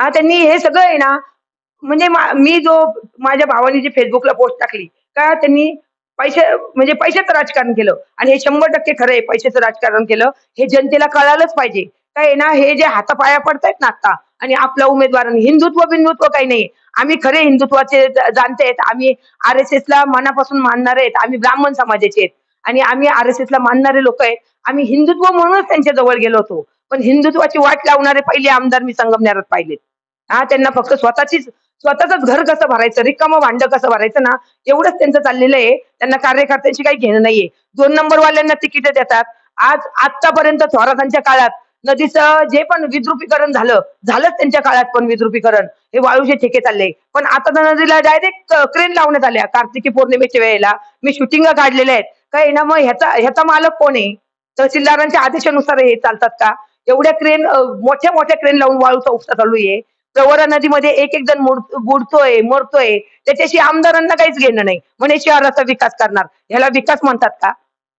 हा त्यांनी हे सगळं आहे ना म्हणजे मी जो माझ्या भावाने जी फेसबुकला पोस्ट टाकली का त्यांनी पैसे म्हणजे पैशाचं राजकारण केलं. आणि हे शंभर टक्के खरं आहे पैशाचं राजकारण केलं. हे जनतेला कळालंच पाहिजे. काय आहे ना हे जे हातापाया पडतायत ना आता आणि आपल्या उमेदवारांनी हिंदुत्व बिंदुत्व काही नाही. आम्ही खरे हिंदुत्वाचे जाणते आहेत. आम्ही आर एस एस ला मनापासून मानणारे आहेत. आम्ही ब्राह्मण समाजाचे आहेत. आणि आम्ही आर एस एसला मानणारे लोक आहेत. आम्ही हिंदुत्व म्हणूनच त्यांच्या जवळ गेलो होतो. पण हिंदुत्वाची वाट लावणारे पहिले आमदार मी संगमनेरात पाहिलेत. हा त्यांना फक्त स्वतःचीच स्वतःच घर कसं भरायचं रिकामं भांड कसं भरायचं ना एवढंच त्यांचं चाललेलं आहे. त्यांना कार्यकर्त्यांशी काही घेणं नाहीये. दोन नंबर वाल्यांना तिकीट देतात. आज आतापर्यंत थोरातांच्या काळात नदीचं जे पण विद्रुपीकरण झालं झालंच त्यांच्या काळात पण विद्रुपीकरण. हे वाळूचे ठेके चालले. पण आता तर नदीला डायरेक्ट क्रेन लावण्यात आल्या. कार्तिकी पौर्णिमेच्या वेळेला. मी शूटिंग काढलेल्या आहेत. काय ना मग ह्याचा ह्याचा मालक कोण आहे? तहसीलदारांच्या आदेशानुसार हे चालतात का? एवढ्या क्रेन मोठ्या मोठ्या क्रेन लावून वाळूचा उपसा चालू आहे. प्रवरा नदीमध्ये एक एक जण बुडतोय मरतोय. त्याच्याशी आमदारांना काहीच घेणं नाही. म्हणे शहराचा विकास करणार. ह्याला विकास म्हणतात का?